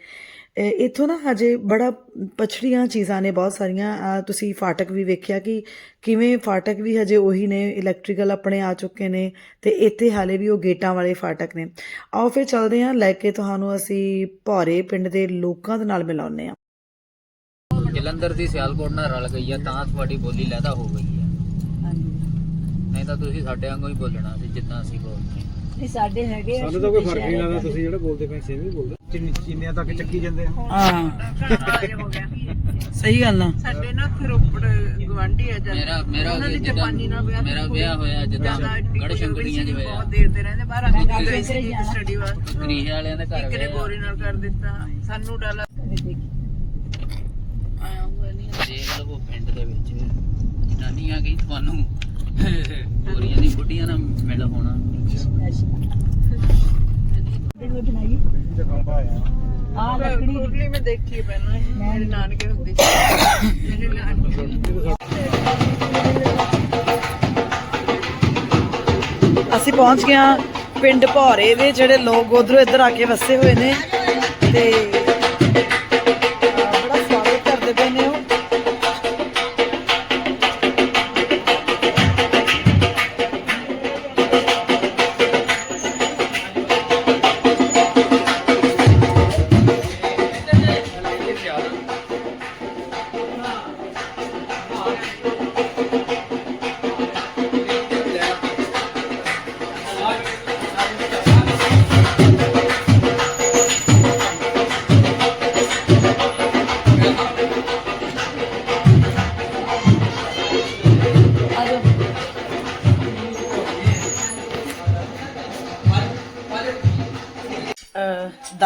ਇੱਥੋਂ ਨਾ ਹਜੇ ਬੜਾ ਪਛੜੀਆਂ ਚੀਜ਼ਾਂ ਨੇ ਬਹੁਤ ਸਾਰੀਆਂ। ਤੁਸੀਂ ਫਾਟਕ ਵੀ ਵੇਖਿਆ ਕਿ ਕਿਵੇਂ ਫਾਟਕ ਵੀ ਹਜੇ ਉਹੀ ਨੇ ਇਲੈਕਟ੍ਰੀਕਲ ਆਪਣੇ ਆ ਚੁੱਕੇ ਨੇ ਤੇ ਇੱਥੇ ਹਾਲੇ ਵੀ ਉਹ ਗੇਟਾਂ ਵਾਲੇ ਫਾਟਕ ਨੇ। ਆਓ ਫਿਰ ਚੱਲਦੇ ਹਾਂ ਲੈ ਕੇ ਤੁਹਾਨੂੰ ਅਸੀਂ ਭੌਰੇ ਪਿੰਡ ਦੇ ਲੋਕਾਂ ਦੇ ਨਾਲ ਮਿਲਾਉਂਦੇ ਹਾਂ। ਜਲੰਧਰ ਦੀ ਸਿਆਲਕੋਟ ਨਾਲ ਰਲ ਗਈ ਆ ਤਾਂ ਤੁਹਾਡੀ ਬੋਲੀ ਲੈਦਾ ਹੋ ਗਈ ਹੈ ਨਹੀਂ ਤਾਂ ਤੁਸੀਂ ਸਾਡੇ ਵਾਂਗੂ ਹੀ ਬੋਲਣਾ ਸੀ ਜਿੱਦਾਂ ਅਸੀਂ ਬੋਲਦੇ ਹਾਂ। ਨਹੀਂ ਸਾਡੇ ਹੈਗੇ ਆ ਸਾਨੂੰ ਤਾਂ ਕੋਈ ਫ਼ਰਕ ਨਹੀਂ ਲੱਗਦਾ ਤੁਸੀਂ ਜਿਹੜੇ ਬੋਲਦੇ ਪਏ ਸੇਮ ਹੀ ਬੋਲਦੇ ਚੀਨੀਆਂ ਤੱਕ ਚੱਕੀ ਜਾਂਦੇ ਆ। ਹਾਂ। ਸਹੀ ਗੱਲ ਆ। ਸਾਡੇ ਨਾ ਰੋਪੜ ਗਵਾਂਢੀ ਆ ਮੇਰਾ ਮੇਰਾ ਜਿੱਦਾਂ ਮੇਰਾ ਵਿਆਹ ਹੋਇਆ ਜਿੱਦਾਂ ਗੜ ਸ਼ੰਕਰੀਆਂ ਚ ਹੋਇਆ ਦੇਖਦੇ ਰਹਿੰਦੇ ਬਾਹਰ ਆ ਕੇ ਗਏ ਸੀ ਸਟੱਡੀ ਵਾਸਤੇ। ਗਰੀਹ ਵਾਲਿਆਂ ਦੇ ਘਰ ਕਿਹੜੇ ਵਿਆਹ ਗੋਰੀ ਨਾਲ ਕਰ ਦਿੱਤਾ ਸਾਨੂੰ ਡਾਲਾ ਆਇਆ ਹੋਇਆ ਨਹੀਂ। ਦੇਖ ਲਵੋ ਪਿੰਡ ਦੇ ਵਿੱਚ। ਜਨਾਨੀ ਆ ਗਈ ਤੁਹਾਨੂੰ। ਗੋਰੀਆਂ ਦੀ ਬੁੱਢੀਆਂ ਨਾਲ ਮਿਲ ਹੋਣਾ। ਆ ਲੱਕੜੀ ਕੁਰਲੀ ਮੈਂ ਦੇਖੀ ਹੈ ਪਹਿਲਾਂ ਇਹ। ਮੇਰੇ ਨਾਨਕੇ ਹੁੰਦੇ ਸੀ। ਮੇਰੇ ਨਾਨਕੇ। ਅਸੀਂ ਪਹੁੰਚ ਗਏ ਹਾਂ ਪਿੰਡ ਭੌਰੇ ਦੇ ਜਿਹੜੇ ਲੋਕ ਉਧਰੋਂ ਇੱਧਰ ਆ ਕੇ ਵਸੇ ਹੋਏ ਨੇ ਤੇ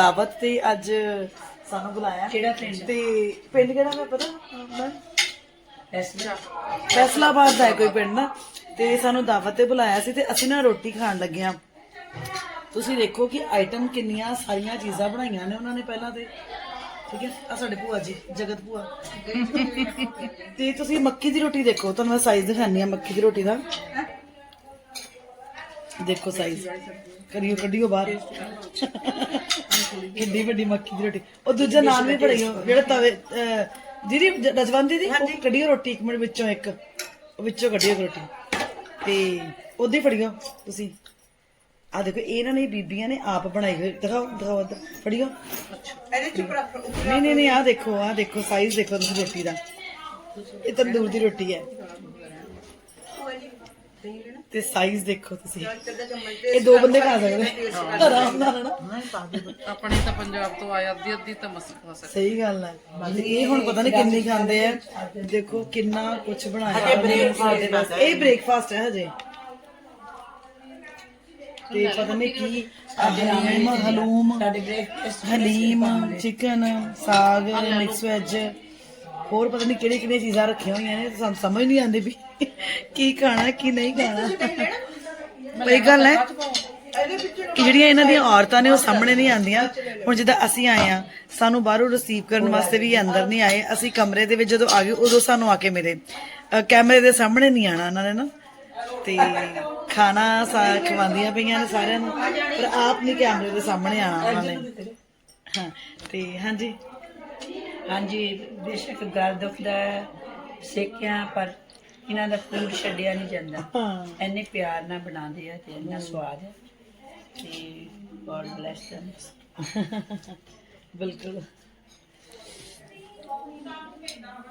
ਦਾਵਤ ਤੇ ਅੱਜ ਸਾਨੂੰ ਬੁਲਾਇਆ। ਕਿਹੜਾ ਪਿੰਡ? ਤੇ ਪਿੰਡ ਕਿਹੜਾ ਮੈਂ ਪਤਾ? ਮੈਂ ਫੈਸਲਾਬਾਦ ਦਾ ਹੈ ਕੋਈ ਪਿੰਡ ਨਾ। ਤੇ ਸਾਨੂੰ ਦਾਵਤ ਤੇ ਬੁਲਾਇਆ ਸੀ ਤੇ ਅਸੀਂ ਨਾ ਰੋਟੀ ਖਾਣ ਲੱਗੇ ਆ ਤੁਸੀਂ ਦੇਖੋ ਕਿ ਆਈਟਮ ਕਿੰਨੀਆਂ ਸਾਰੀਆਂ ਚੀਜ਼ਾਂ ਬਣਾਈਆਂ ਨੇ ਉਹਨਾਂ ਨੇ ਪਹਿਲਾਂ ਤੇ। ਠੀਕ ਹੈ? ਆ ਸਾਡੇ ਭੂਆ ਜੀ ਜਗਤ ਭੂਆ। ਤੇ ਤੁਸੀਂ ਮੱਕੀ ਦੀ ਰੋਟੀ ਦੇਖੋ। ਤੁਹਾਨੂੰ ਮੈਂ ਸਾਈਜ਼ ਦਿਖਾਨੀ ਆ ਮੱਕੀ ਦੀ ਰੋਟੀ ਦਾ। ਦੇਖੋ ਸਾਈਜ਼ ਕਰਿਓ ਕੱਢਿਓ ਬਾਹਰ। ਕਿੰਨੀ ਵੱਡੀ ਮੱਕੀ ਦੀ ਰੋਟੀ। ਉਹ ਦੂਜਾ ਨਾਨ ਵੀ ਪੜਿਓ ਜਿਹੜਾ ਤਵੇ ਅਹ, ਦੀਦੀ ਜ- ਰਜਵੰਤ ਦੀਦੀ ਉਹ ਕੱਢਿਓ ਰੋਟੀ ਇੱਕ ਮਿੰਟ ਵਿੱਚੋਂ ਇੱਕ ਉਹ ਵਿੱਚੋਂ ਕੱਢਿਓ ਰੋਟੀ। ਤੇ ਉਹਦੀ ਫੜਿਓ ਤੁਸੀਂ। ਆ ਦੇਖੋ ਇਹਨਾਂ ਨੇ ਬੀਬੀਆਂ ਨੇ ਆਪ ਬਣਾਈ ਹੋਈ ਦਿਖਾਓ ਦਿਖਾਓ ਇੱਧਰ। ਫੜਿਓ ਨਹੀਂ ਨਹੀਂ ਨਹੀਂ ਆ ਦੇਖੋ ਆ ਦੇਖੋ ਸਾਈਜ਼ ਦੇਖੋ ਤੁਸੀਂ ਰੋਟੀ ਦਾ। ਇਹ ਤੰਦੂਰ ਦੀ ਰੋਟੀ ਹੈ। ਤੇ ਸਾਈਜ਼ ਦੇਖੋ ਤੁਸੀਂ। ਇਹ ਦੋ ਬੰਦੇ ਖਾ ਸਕਦੇ। ਆਰਾਮ ਨਾਲ ਨਾ ਆਪਣੇ ਤਾਂ ਪੰਜਾਬ ਤੋਂ ਆਇਆ ਅੱਧੀ ਅੱਧੀ ਤਾਂ ਮਸਤ ਖਾ ਸਕਦੇ। ਸਹੀ ਗੱਲ ਹੈ ਇਹ ਹੁਣ ਪਤਾ ਨਹੀਂ ਕਿੰਨੀ ਖਾਂਦੇ ਆ। ਦੇਖੋ ਕਿੰਨਾ ਕੁਝ ਬਣਾਇਆ ਹਜੇ ਬ੍ਰੇਕਫਾਸਟ ਇਹ ਬ੍ਰੇਕਫਾਸਟ ਹੈ ਹਜੇ। ਤੇ ਪਤਾ ਨਹੀਂ ਕੀ ਹਲੀਮ ਹਲੂਮ ਹਲੀਮ ਚਿਕਨ ਸਾਗ ਮਿਕਸ ਵੈਜ ਹੋਰ ਪਤਾ ਨਹੀਂ ਕਿਹੜੀ ਕਿਹੜੀ ਚੀਜ਼ਾਂ ਰੱਖੀਆਂ ਹੋਈਆਂ ਨੇ ਸਾਨੂੰ ਸਮਝ ਨਹੀਂ ਆਉਂਦੀ ਵੀ ਕੀ ਖਾਣਾ ਕੀ ਨਹੀਂ ਖਾਣਾ। ਕੋਈ ਗੱਲ ਹੈ ਕਿ ਜਿਹੜੀਆਂ ਇਹਨਾਂ ਦੀਆਂ ਔਰਤਾਂ ਨੇ ਉਹ ਸਾਹਮਣੇ ਨਹੀਂ ਆਉਂਦੀਆਂ। ਹੁਣ ਜਿੱਦਾਂ ਅਸੀਂ ਆਏ ਆ ਸਾਨੂੰ ਬਾਹਰੋਂ ਰਿਸੀਵ ਕਰਨ ਵਾਸਤੇ ਵੀ ਅੰਦਰ ਨਹੀਂ ਆਏ। ਅਸੀਂ ਕਮਰੇ ਦੇ ਵਿੱਚ ਜਦੋਂ ਆ ਗਏ ਉਦੋਂ ਸਾਨੂੰ ਆ ਕੇ ਮਿਲੇ। ਕੈਮਰੇ ਦੇ ਸਾਹਮਣੇ ਨਹੀਂ ਆਣਾ ਉਹਨਾਂ ਨੇ ਨਾ। ਤੇ ਖਾਣਾ ਸਾ ਖਵਾਉਂਦੀਆਂ ਪਈਆਂ ਨੇ ਸਾਰਿਆਂ ਨੂੰ। ਪਰ ਆਪ ਨਹੀਂ ਕੈਮਰੇ ਦੇ ਸਾਹਮਣੇ ਆਣਾ ਉਹਨਾਂ ਨੇ। ਹਾਂ ਤੇ ਹਾਂਜੀ। ਹਾਂਜੀ ਬੇਸ਼ੱਕ ਗੱਲ ਦੁਖਦਾ ਹੈ, ਸੇਕਿਆ ਪਰ ਇਹਨਾਂ ਦਾ ਫੂਡ ਛੱਡਿਆ ਨਹੀਂ ਜਾਂਦਾ। ਹਾਂ। ਇੰਨੇ ਪਿਆਰ ਨਾਲ ਬਣਾਉਂਦੇ ਆ ਤੇ ਇੰਨਾ ਸਵਾਦ ਹੈ। ਤੇ ਗੋਡ ਬlesਸ them ਬਿਲਕੁਲ।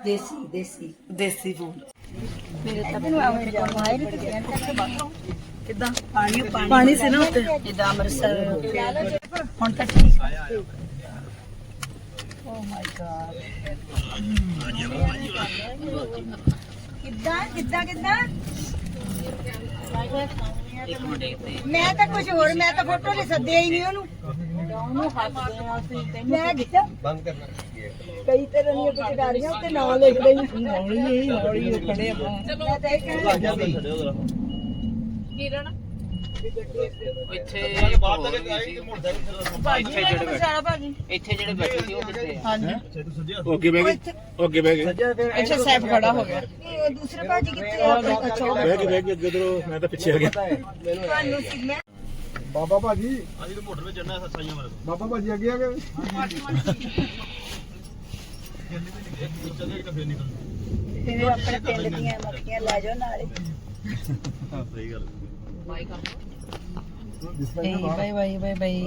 ਦੇਸੀ ਦੇਸੀ। ਦੇਸੀ ਫੂਡ। ਮੇਰੇ ਤਾਂ ਕਿਦਾਂ? ਪਾਣੀ ਪਾਣੀ ਪਾਣੀ ਸੀ ਨਾ ਉੱਤੇ ਜਿੱਦਾਂ ਅੰਮ੍ਰਿਤਸਰ ਹੁਣ ਤਾਂ ਠੀਕ। ਕਿੱਦਾਂ ਕਿੱਦਾਂ ਕਿੱਦਾਂ? ਇੱਕ ਮਿੰਟ ਇੱਕ ਮਿੰਟ। ਮੈਂ ਤਾਂ ਕੁਝ ਹੋਰ ਮੈਂ ਤਾਂ ਫੋਟੋ ਲਈ ਸੱਦਿਆ ਹੀ ਨਹੀਂ ਉਹਨੂੰ। ਉਹਨੂੰ ਹੱਸਦੇ ਆ ਅਸੀਂ ਮੈਂ ਕਿਹਾ ਬੰਦ ਕਰਨਾ ਕਈ ਤਰ੍ਹਾਂ ਦੀਆਂ ਪਿਚਕਾਰੀਆਂ ਉੱਤੇ ਨਾਂ ਲਿਖ ਲਈ ਹੌਲੀ ਹੀ ਹੌਲੀ ਹੀ ਖੜੇ ਆਪਾਂ ਮੈਂ ਤਾਂ ਇਹ ਕਹਿਣ ਲੱਗੀ ਇੱਥੇ ਬਾਹਰ ਤੱਕ ਇੱਥੇ ਜਿਹੜੇ ਬੈਠੇ। ਇੱਥੇ ਜਿਹੜੇ ਬੈਠੇ ਸੀ ਉਹ ਕਿੱਥੇ ਆ? ਅੱਗੇ ਬਹਿ ਗਏ? ਅੱਗੇ ਬਹਿ ਗਏ? ਅੱਛਾ ਸੈਫ ਖੜਾ ਹੋ ਗਿਆ। ਦੂਸਰੇ ਭਾਜੀ ਕਿੱਥੇ ਆ? ਅੱਛਾ ਬਹਿ ਕੇ ਬਹਿ ਕੇ ਅੱਗੇ ਉਧਰੋਂ ਮੈਂ ਤਾਂ ਪਿੱਛੇ ਆ ਗਿਆ। ਤੁਹਾਨੂੰ ਸੀ ਮੈਂ ਬਾਬਾ ਭਾਜੀ। ਅਸੀਂ ਤਾਂ ਮੋਟਰ ਤੇ ਚੜਨਾ ਸੱਚਾਈਆਂ ਮਾਰ ਬਾਬਾ ਭਾਜੀ ਅੱਗੇ ਆ ਗਏ। ਫਿਰ ਆਪਣੇ ਪਿੰਡ ਦੀਆਂ ਮੱਖੀਆਂ ਲੈ ਜਾਓ ਨਾਲੇ। ਸਹੀ ਗੱਲ। ਬਾਈ ਬਾਈ ਬਾਈ ਬਾਈ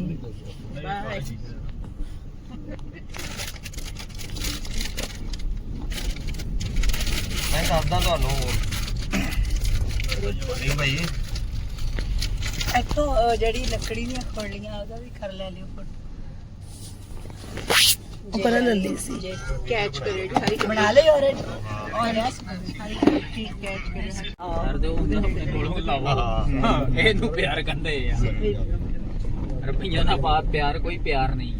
ਮੈਂ ਦੱਸਦਾ ਤੁਹਾਨੂੰ ਨਹੀਂ ਭਾਈ ਇੱਥੋਂ ਅਹ, ਜਿਹੜੀ ਲੱਕੜੀ ਦੀਆਂ ਖੋਲੀਆਂ ਉਹਦਾ ਵੀ ਕਰ ਲੈ ਲਿਓ ਫੋਟੋ ਉੱਪਰ ਲੱਲੀ ਸੀ। ਕੈਚ ਕਰੇ ਸਾਰੀ ਬਣਾ ਲਈ ਆਲਰੇਡੀ ਔਰ ਸਾਰੀ ਠੀਕ ਕੈਚ ਕਰੇ ਯਾਰ ਦੇ ਉਹ ਆਪਣੇ ਕੋਲੋਂ ਲਾਵੋ ਇਹਨੂੰ ਪਿਆਰ ਕਹਿੰਦੇ ਆ। ਰੁਪਈਆ ਦਾ ਬਾਤ ਪਿਆਰ ਕੋਈ ਪਿਆਰ ਨਹੀਂ।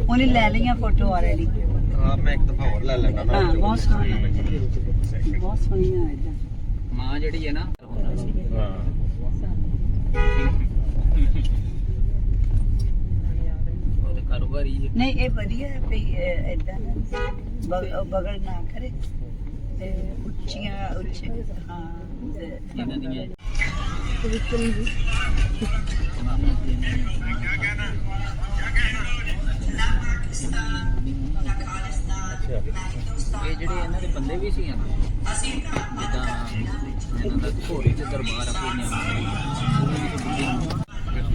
ਉਹਨੇ ਲੈ ਲਈਆਂ ਫੋਟੋ ਆਲਰੇਡੀ ਹਾਂ ਮੈਂ ਇੱਕ ਦਫਾ ਹੋਰ ਲੈ ਲੈਣਾ ਹਾਂ ਬਹੁਤ ਸੋਹਣੀਆਂ ਬਹੁਤ ਸੋਹਣੀਆਂ ਇਦਾਂ ਮਾਂ ਜਿਹੜੀ ਹੈ ਨਾ ਹਾਂ ਉਹ ਤੇ ਕਾਰੋਬਾਰੀ ਹੈ ਨਹੀਂ ਇਹ ਵਧੀਆ ਹੈ ਵੀ ਇਦਾਂ ਬਗਲ ਨਾ ਕਰੇ ਤੇ ਉੱਚੀਆਂ ਉੱਚੇ ਹਾਂ ਤੇ ਇਹਨਾਂ ਦੀਆਂ ਇਹ ਜਿਹੜੇ ਇਹਨਾਂ ਦੇ ਬੰਦੇ ਵੀ ਸੀ ਆ ਜਿੱਦਾਂ ਇਹਨਾਂ ਦਾ ਘੋੜੀ ਤੇ ਦਰਬਾਰ